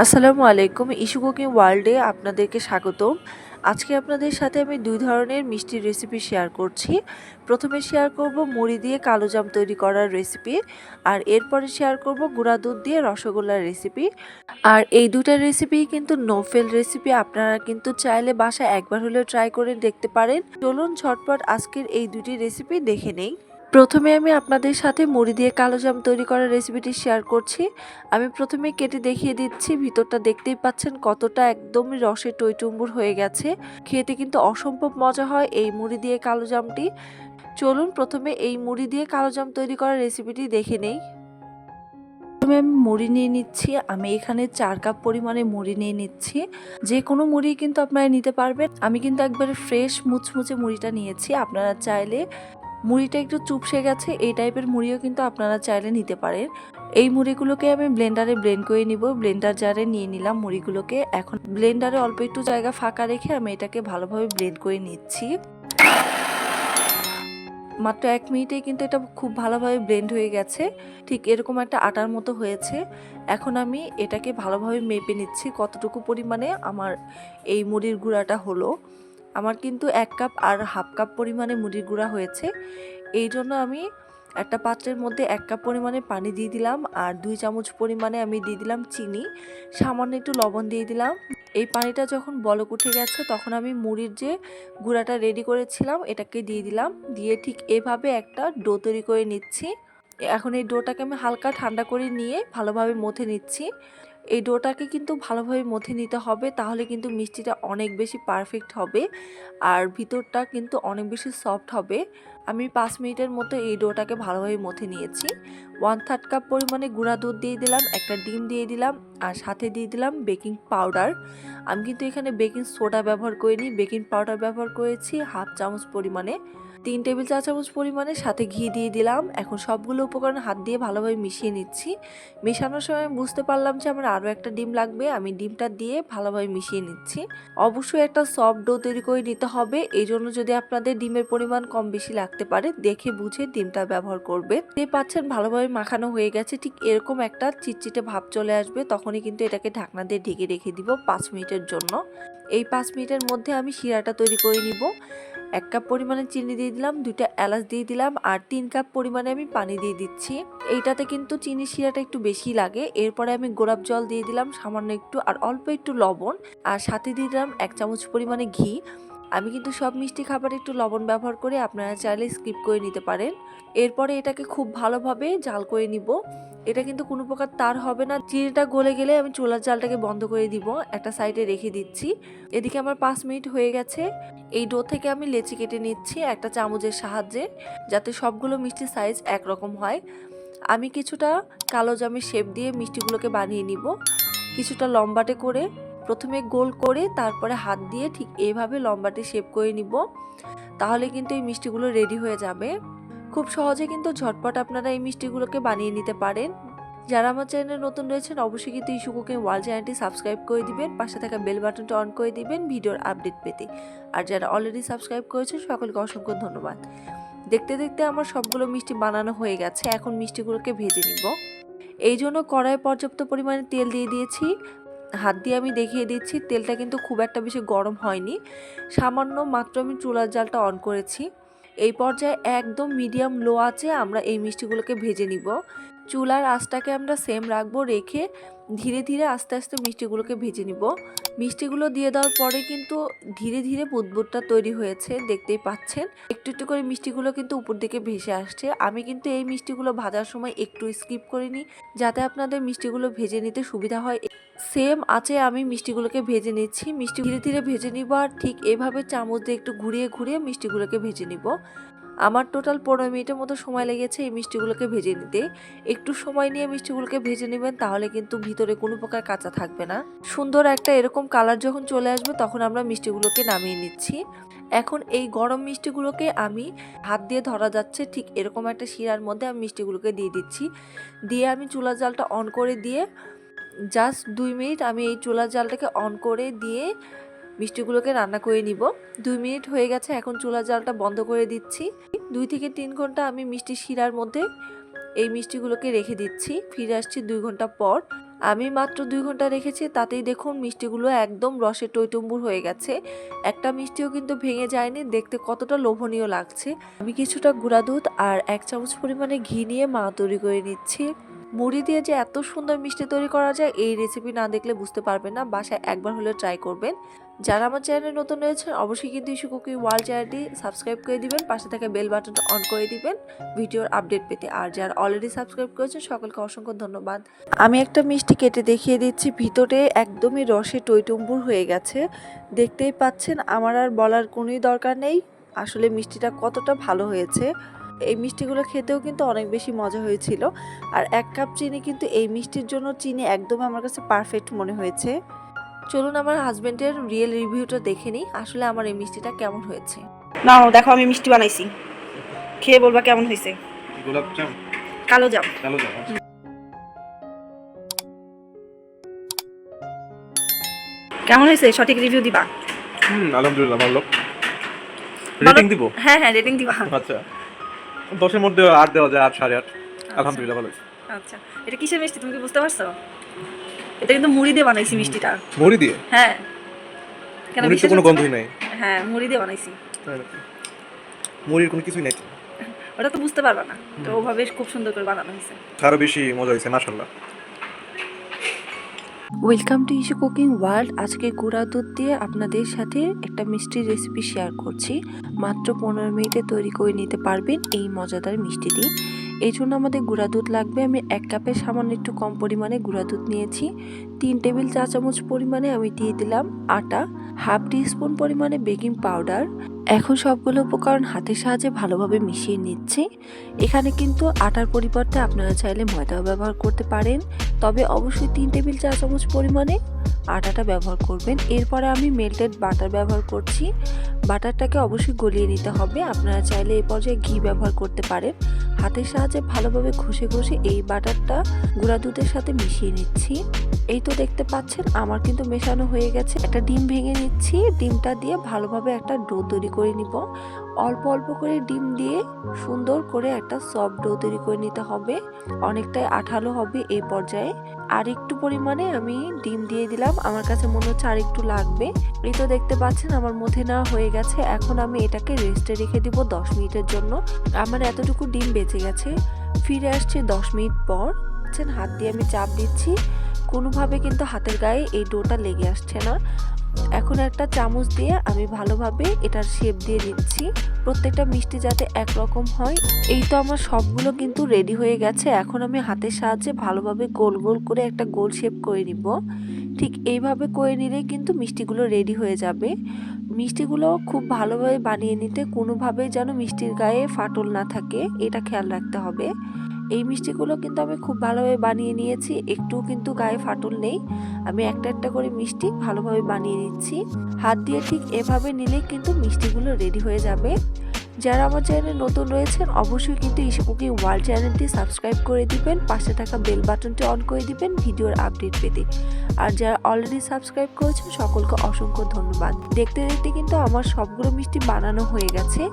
আসসালামু আলাইকুম issue cooking ওয়ার্ল্ডে আপনাদেরকে স্বাগতম। আজকে আপনাদের সাথে আমি দুই ধরনের মিষ্টির রেসিপি শেয়ার করছি। প্রথমে শেয়ার করব মুড়ি দিয়ে কালোজাম তৈরি করার রেসিপি, আর এরপরে শেয়ার করব গুঁড়া দুধ দিয়ে রসগোল্লার রেসিপি। আর এই দুটা রেসিপি কিন্তু নোফেল রেসিপি, আপনারা কিন্তু চাইলে বাসায় একবার হলেও ট্রাই করে দেখতে পারেন। চলুন ঝটপট আজকের এই দুটি রেসিপি দেখে নেই। প্রথমে আমি আপনাদের সাথে মুড়ি দিয়ে কালোজাম তৈরি করার রেসিপিটি শেয়ার করছি। আমি প্রথমে কেটে দেখিয়ে দিচ্ছি, ভিতরটা দেখতেই পাচ্ছেন কতটা একদম রসে টইটুম্বুর হয়ে গেছে। খেতে কিন্তু অসম্ভব মজা হয় এই মুড়ি দিয়ে কালোজামটি চলুন প্রথমে এই মুড়ি দিয়ে কালোজাম তৈরি করার রেসিপিটি দেখে নেই। প্রথমে আমি মুড়ি নিয়ে নিচ্ছি, আমি এখানে চার কাপ পরিমাণে মুড়ি নিয়ে নিচ্ছি। যে কোনো মুড়ি কিন্তু আপনারা নিতে পারবেন। আমি কিন্তু একবারে ফ্রেশ মুচমুচে মুড়িটা নিয়েছি, আপনারা চাইলে মুড়িটা একটু চুপসে গেছে, এই টাইপের মুড়িও কিন্তু আপনারা চাইলে নিতে পারেন। এই মুড়িগুলোকে আমি ব্লেন্ডারে ব্লেন্ড করে নিব। ব্লেন্ডার জারে নিয়ে নিলাম মুড়িগুলোকে। এখন ব্লেন্ডারে অল্প একটু জায়গা ফাঁকা রেখে আমি এটাকে ভালোভাবে ব্লেন্ড করে নিচ্ছি। মাত্র এক মিনিটে কিন্তু এটা খুব ভালোভাবে ব্লেন্ড হয়ে গেছে। ঠিক এরকম একটা আটার মতো হয়েছে। এখন আমি এটাকে ভালোভাবে মেপে নিচ্ছি কতটুকু পরিমাণে আমার এই মুড়ির গুঁড়াটা হলো। আমার কিন্তু এক কাপ আর হাফ কাপ পরিমাণে মুড়ির গুঁড়া হয়েছে। এই জন্য আমি একটা পাত্রের মধ্যে এক কাপ পরিমাণে পানি দিয়ে দিলাম আর দুই চামচ পরিমাণে আমি দিয়ে দিলাম চিনি। সামান্য একটু লবণ দিয়ে দিলাম। এই পানিটা যখন বলক উঠে গেছে তখন আমি মুড়ির যে গুঁড়াটা রেডি করেছিলাম এটাকে দিয়ে দিলাম। দিয়ে ঠিক এভাবে একটা ডো তৈরি করে নিচ্ছি। এখন এই ডোটাকে আমি হালকা ঠান্ডা করে নিয়ে ভালোভাবে মথে নিচ্ছি। এই ডোটাকে কিন্তু ভালোভাবে মথে নিতে হবে, তাহলে কিন্তু মিষ্টিটা অনেক বেশি পারফেক্ট হবে আর ভিতরটা কিন্তু অনেক বেশি সফট হবে। আমি পাঁচ মিনিটের মতো এই ডোটাকে ভালোভাবে মথে নিয়েছি। ওয়ান থার্ড কাপ পরিমাণে গুঁড়া দুধ দিয়ে দিলাম, একটা ডিম দিয়ে দিলাম আর সাথে দিয়ে দিলাম বেকিং পাউডার আমি কিন্তু এখানে বেকিং সোডা ব্যবহার করিনি বেকিং পাউডার ব্যবহার করেছি হাফ চামচ পরিমাণে। তিন টেবিল চা চামচ পরিমাণে সাথে ঘি দিয়ে দিলাম। এখন সবগুলো উপকরণ হাত দিয়ে ভালোভাবে মিশিয়ে নিচ্ছি। মেশানোর সময় বুঝতে পারলাম যে আমার আরও একটা ডিম লাগবে। আমি ডিমটা দিয়ে ভালোভাবে মিশিয়ে নিচ্ছি। অবশ্যই একটা সফট ডো তৈরি করে নিতে হবে। এই জন্য যদি আপনাদের ডিমের পরিমাণ কম বেশি লাগতে পারে, দেখে বুঝে ডিমটা ব্যবহার করবে। দেখতে পাচ্ছেন ভালোভাবে মাখানো হয়ে গেছে। ঠিক এরকম একটা চিটচিটে ভাব চলে আসবে। তখনই কিন্তু এটাকে ঢাকনা দিয়ে ঢেকে রেখে দিব পাঁচ মিনিটের জন্য। এই পাঁচ মিনিটের মধ্যে আমি শিরাটা তৈরি করে নিব। এক কাপ পরিমাণে চিনি দিয়ে দিলাম, দুইটা এলাচ দিয়ে দিলাম, আর তিন কাপ পরিমাণে আমি পানি দিয়ে দিচ্ছি। এইটাতে কিন্তু চিনি শিরাটা একটু বেশি লাগে। এরপরে আমি গোলাপ জল দিয়ে দিলাম, সামান্য একটু, আর অল্প একটু লবণ, আর সাথে দিয়ে দিলাম এক চামচ পরিমাণে ঘি। আমি কিন্তু সব মিষ্টি খাবারে একটু লবণ ব্যবহার করে আপনারা চাইলে স্কিপ করে নিতে পারেন। এরপরে এটাকে খুব ভালোভাবে জাল করে নিব। এটা কিন্তু কোনো প্রকার তার হবে না। চিনিটা গলে গেলে আমি চুলার জালটাকে বন্ধ করে দিব। একটা সাইডে রেখে দিচ্ছি। এদিকে আমার পাঁচ মিনিট হয়ে গেছে। এই ডো থেকে আমি লেচি কেটে নিচ্ছি একটা চামচের সাহায্যে, যাতে সবগুলো মিষ্টির সাইজ একরকম হয়। আমি কিছুটা কালো জামের শেপ দিয়ে মিষ্টিগুলোকে বানিয়ে নিব। কিছুটা লম্বাটে করে প্রথমে গোল করে তারপরে হাত দিয়ে ঠিক এইভাবে লম্বাটি শেপ করে নিব। তাহলে কিন্তু এই মিষ্টিগুলো রেডি হয়ে যাবে। খুব সহজে কিন্তু ঝটপট আপনারা এই মিষ্টিগুলোকে বানিয়ে নিতে পারেন। যারা আমার চ্যানেলে নতুন রয়েছেন, অবশ্যই কিন্তু ইস্যু কুকিং ওয়ার্ল্ড চ্যানেলটি সাবস্ক্রাইব করে দিবেন, পাশে থাকা বেল বাটনটা অন করে দিবেন ভিডিওর আপডেট পেতে। আর যারা অলরেডি সাবস্ক্রাইব করেছেন, সকলকে অসংখ্য ধন্যবাদ। দেখতে দেখতে আমার সবগুলো মিষ্টি বানানো হয়ে গেছে, এখন মিষ্টিগুলোকে ভেজে নিব। এই জন্য কড়াইয়ে পর্যাপ্ত পরিমাণে তেল দিয়ে দিয়েছি। হাত দিয়ে আমি দেখিয়ে দিচ্ছি, তেলটা কিন্তু খুব একটা বেশি গরম হয়নি। সামান্য মাত্র আমি চুলার জালটা অন করেছি। এই পর্যায়ে একদম মিডিয়াম লো আছে আমরা এই মিষ্টিগুলোকে ভেজে নিব। চুলার আঁচটাকে আমরা সেম রাখব, রেখে ধীরে ধীরে আস্তে আস্তে মিষ্টিগুলোকে ভেজে নিব। মিষ্টিগুলো দিয়ে দেওয়ার পরে কিন্তু ধীরে ধীরে বুদবুদটা তৈরি হয়েছে, দেখতেই পাচ্ছেন। একটু একটু করে মিষ্টিগুলো কিন্তু উপর দিকে ভেসে আসছে। আমি কিন্তু এই মিষ্টিগুলো ভাজার সময় একটু স্কিপ করিনি যাতে আপনাদের মিষ্টিগুলো ভেজে নিতে সুবিধা হয়। সেম আছে, আমি মিষ্টিগুলোকে ভেজে নিচ্ছি। মিষ্টি ধীরে ধীরে ভেজে নিব আর ঠিক এভাবে চামচ দিয়ে একটু ঘুরিয়ে ঘুরিয়ে মিষ্টিগুলোকে ভেজে নিব। আমার টোটাল পনেরো মিনিটের মতো সময় লেগেছে এই মিষ্টিগুলোকে ভেজে নিতে। একটু সময় নিয়ে মিষ্টিগুলোকে ভেজে নেবেন, তাহলে কিন্তু ভিতরে কোনো প্রকার কাঁচা থাকবে না। সুন্দর একটা এরকম কালার যখন চলে আসবে, তখন আমরা মিষ্টিগুলোকে নামিয়ে নিচ্ছি। এখন এই গরম মিষ্টিগুলোকে আমি হাত দিয়ে ধরা যাচ্ছে, ঠিক এরকম একটা শিরার মধ্যে আমি মিষ্টিগুলোকে দিয়ে দিচ্ছি। দিয়ে আমি চুলা জালটা অন করে দিয়ে জাস্ট দুই মিনিট আমি এই চুলার জালটাকে অন করে দিয়ে মিষ্টিগুলোকে রান্না করে নিব। দুই মিনিট হয়ে গেছে, এখন চুলার জালটা বন্ধ করে দিচ্ছি। দুই থেকে তিন ঘণ্টা আমি মিষ্টি শিরার মধ্যে এই মিষ্টিগুলোকে রেখে দিচ্ছি। ফিরে আসছি দুই ঘণ্টা পর। আমি মাত্র দুই ঘণ্টা রেখেছি, তাতেই দেখুন মিষ্টিগুলো একদম রসে টইটুম্বুর হয়ে গেছে। একটা মিষ্টিও কিন্তু ভেঙে যায়নি, দেখতে কতটা লোভনীয় লাগছে। আমি কিছুটা গুঁড়া দুধ আর এক চামচ পরিমাণে ঘি নিয়ে মা তৈরি করে নিচ্ছি। মুড়ি দিয়ে যে এত সুন্দর মিষ্টি তৈরি করা যায়, এই রেসিপি না দেখলে বুঝতে পারবেন না। বাসায় একবার হলে ট্রাই করবেন। যারা আমার চ্যানেলে নতুন রয়েছেন অবশ্যই কিন্তু ইস্যু কুকি ওয়ার্ল্ড চ্যানেলটি সাবস্ক্রাইব করে দিবেন, পাশে থাকা বেল বাটনটা অন করে দিবেন, ভিডিওর আপডেট পেতে। আর যারা অলরেডি সাবস্ক্রাইব করেছেন, সকলকে অসংখ্য ধন্যবাদ। আমি একটা মিষ্টি কেটে দেখিয়ে দিচ্ছি, ভিতরে একদমই রসে টইটুম্বুর হয়ে গেছে। দেখতেই পাচ্ছেন, আমার আর বলার কোনোই দরকার নেই। আসলে মিষ্টিটা কতটা ভালো হয়েছে। এই মিষ্টিগুলো খেতেও কিন্তু অনেক বেশি মজা হয়েছিল। আর এক কাপ চিনি কিন্তু এই মিষ্টির জন্য চিনি একদম আমার কাছে পারফেক্ট মনে হয়েছে। চলুন আমার হাজবেন্ডের রিয়েল রিভিউটা দেখে নিই আসলে আমার এই মিষ্টিটা কেমন হয়েছে। না দেখো আমি মিষ্টি বানাইছি। খেয়ে বলবা কেমন হয়েছে? গোলাপ জাম। কালো জাম। কালো জাম কেমন হয়েছে? সঠিক রিভিউ দিবা? হুম আলহামদুলিল্লাহ ভালো। রেটিং দিব? হ্যাঁ হ্যাঁ রেটিং দিবা। আচ্ছা। দশের মধ্যে আট দেওয়া যায় আট সাড়ে আট। আলহামদুলিল্লাহ ভালো। আচ্ছা। এটা কিসের মিষ্টি? তুমি কি বুঝতে পারছ? এটা কিন্তু মুড়ি দিয়ে বানাইছি মিষ্টিটা। মুড়ি দিয়ে? হ্যাঁ। কেন মুড়ির তো কোনো গন্ধই নাই। হ্যাঁ মুড়ি দিয়ে বানাইছি। মুড়ির কোনো কিছুই নাই ওটা তো বুঝতে পারবা না। তো ওভাবে খুব সুন্দর করে বানানো হয়েছে। আরও বেশি মজা হয়েছে মাশাল্লাহ welcome to issue cooking world আজকে গুঁড়া দুধ দিয়ে আপনাদের সাথে একটা মিষ্টির রেসিপি শেয়ার করছি। মাত্র পনেরো মিনিটে তৈরি করে নিতে পারবেন এই মজাদার মিষ্টিটি। এই জন্য আমাদের গুঁড়া দুধ লাগবে। আমি এক কাপের সামান্য একটু কম পরিমাণে গুঁড়া দুধ নিয়েছি। তিন টেবিল চা চামচ পরিমাণে আমি দিয়ে দিলাম আটা, হাফ স্পুন পরিমাণে বেকিং পাউডার। এখন সবগুলো উপকরণ হাতের সাহায্যে ভালোভাবে মিশিয়ে নিচ্ছি। এখানে কিন্তু আটার পরিবর্তে আপনারা চাইলে ময়দাও ব্যবহার করতে পারেন। তবে অবশ্যই তিন টেবিল চা চামচ পরিমাণে আটাটা ব্যবহার করবেন। এরপরে আমি মেল্টেড বাটার ব্যবহার করছি। বাটারটাকে অবশ্যই গলিয়ে নিতে হবে। আপনারা চাইলে এই পর্যায়ে ঘি ব্যবহার করতে পারেন। হাতের সাহায্যে ভালোভাবে ঘষে ঘষে এই বাটারটা গুঁড়া দুধের সাথে মিশিয়ে নিচ্ছি। এই তো দেখতে পাচ্ছেন, আমার কিন্তু মেশানো হয়ে গেছে। একটা ডিম ভেঙে নিচ্ছি, ডিমটা দিয়ে ভালোভাবে একটা ডো তৈরি করে নিব। অল্প অল্প করে ডিম দিয়ে সুন্দর করে একটা সফট ডো তৈরি করে নিতে হবে। অনেকটাই আঠালো হবে এই পর্যায়ে। আর একটু পরিমাণে আমি ডিম দিয়ে দিলাম, আমার কাছে মনে হচ্ছে আর একটু লাগবে। এই তো দেখতে পাচ্ছেন, আমার মধ্যে নেওয়া হয়ে গেছে। এখন আমি এটাকে রেস্টে রেখে দিব দশ মিনিটের জন্য। আমার এতটুকু ডিম বেঁচে গেছে। ফিরে আসছে দশ মিনিট পর। হাত দিয়ে আমি চাপ দিচ্ছি। কোনোভাবে কিন্তু হাতের গায়ে এই ডোটা লেগে আসছে না। এখন একটা চামচ দিয়ে আমি ভালোভাবে এটার শেপ দিয়ে দিচ্ছি প্রত্যেকটা মিষ্টি যাতে একরকম হয়। এই তো আমার সবগুলো কিন্তু রেডি হয়ে গেছে। এখন আমি হাতের সাহায্যে ভালোভাবে গোল গোল করে একটা গোল শেপ করে নিব। ঠিক এইভাবে করে নিলেই কিন্তু মিষ্টিগুলো রেডি হয়ে যাবে। মিষ্টিগুলো খুব ভালোভাবে বানিয়ে নিতে কোনোভাবেই যেন মিষ্টির গায়ে ফাটল না থাকে। এটা খেয়াল রাখতে হবে। এই মিষ্টিগুলো কিন্তু আমি খুব ভালোভাবে বানিয়ে নিয়েছি। একটু কিন্তু গায়ে ফাটল নেই। আমি একটা একটা করে মিষ্টি ভালোভাবে বানিয়ে নিচ্ছি। হাত দিয়ে ঠিক এভাবে নিলে কিন্তু মিষ্টিগুলো রেডি হয়ে যাবে। যারা আমার চ্যানেলে নতুন রয়েছেন, অবশ্যই কিন্তু ইস্যু কুকিং ওয়ার্ল্ড চ্যানেলটি সাবস্ক্রাইব করে দিবেন, পাশে থাকা বেল বাটনটি অন করে দিবেন ভিডিওর আপডেট পেতে। আর যারা অলরেডি সাবস্ক্রাইব করেছেন, সকলকে অসংখ্য ধন্যবাদ। দেখতে দেখতে কিন্তু আমার সবগুলো মিষ্টি বানানো হয়ে গেছে।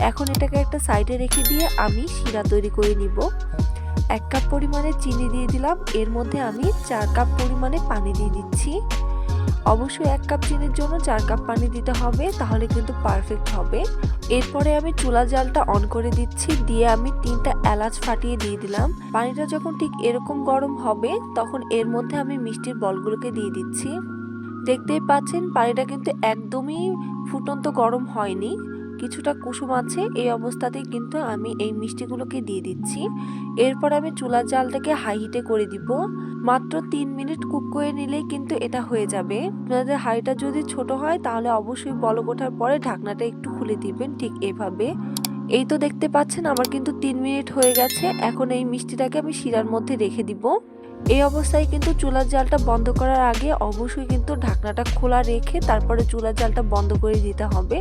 এখন এটাকে একটা সাইডে রেখে দিয়ে আমি শিরা তৈরি করে নিব। এক কাপ পরিমাণে চিনি দিয়ে দিলাম। এর মধ্যে আমি চার কাপ পরিমাণে পানি দিয়ে দিচ্ছি। অবশ্যই এক কাপ চিনির জন্য চার কাপ পানি দিতে হবে, তাহলে কিন্তু পারফেক্ট হবে। এরপরে আমি চুলা জালটা অন করে দিচ্ছি, দিয়ে আমি তিনটা এলাচ ফাটিয়ে দিয়ে দিলাম। পানিটা যখন ঠিক এরকম গরম হবে, তখন এর মধ্যে আমি মিষ্টির বলগুলোকে দিয়ে দিচ্ছি। দেখতেই পাচ্ছেন, পানিটা কিন্তু একদমই ফুটন্ত গরম হয়নি। কিছুটা কুসুম আছে, এই অবস্থাতেই কিন্তু আমি এই মিষ্টিগুলোকে দিয়ে দিচ্ছি। এরপর আমি চুলার জালটাকে হাই হিটে করে দিব। মাত্র তিন মিনিট কুক করে নিলেই কিন্তু এটা হয়ে যাবে। আপনাদের হাইটা যদি ছোট হয়, তাহলে অবশ্যই বলক ওঠার পরে ঢাকনাটা একটু খুলে দিবেন ঠিক এভাবে। এই তো দেখতে পাচ্ছেন, আমার কিন্তু তিন মিনিট হয়ে গেছে। এখন এই মিষ্টিটাকে আমি শিরার মধ্যে রেখে দিব। এই অবস্থায় কিন্তু চুলার জালটা বন্ধ করার আগে অবশ্যই কিন্তু ঢাকনাটা খোলা রেখে তারপরে চুলার জালটা বন্ধ করে দিতে হবে।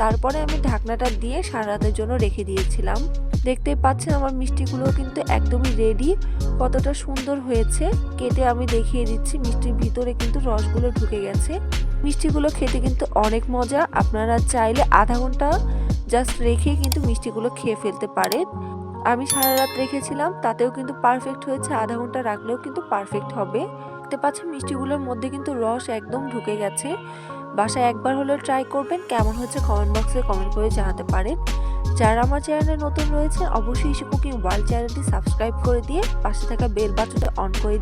তারপরে আমি ঢাকনাটা দিয়ে সারা জন্য রেখে দিয়েছিলাম। দেখতেই পাচ্ছেন, আমার মিষ্টিগুলো কিন্তু একদমই রেডি কতটা সুন্দর হয়েছে। কেটে আমি দেখিয়ে দিচ্ছি, মিষ্টির ভিতরে কিন্তু রসগুলো ঢুকে গেছে। মিষ্টিগুলো খেতে কিন্তু অনেক মজা। আপনারা চাইলে আধা ঘণ্টা জাস্ট রেখে কিন্তু মিষ্টিগুলো খেয়ে ফেলতে পারেন আমি সারা রাত রেখেছিলাম, তাতেও কিন্তু পারফেক্ট হয়েছে। আধা ঘণ্টা রাখলেও কিন্তু পারফেক্ট হবে। দেখতে পাচ্ছেন মিষ্টিগুলোর মধ্যে কিন্তু রস একদম ঢুকে গেছে। বাসায় একবার হলেও ট্রাই করবেন, কেমন হচ্ছে কমেন্ট বক্সে কমেন্ট করে জানাতে পারেন। যারা আমার চ্যানেলে নতুন রয়েছে, অবশ্যই ইস্যু কুকিং ওয়ার্ল্ড চ্যানেলটি সাবস্ক্রাইব করে দিয়ে পাশে থাকা বেল বাটনটা অন করে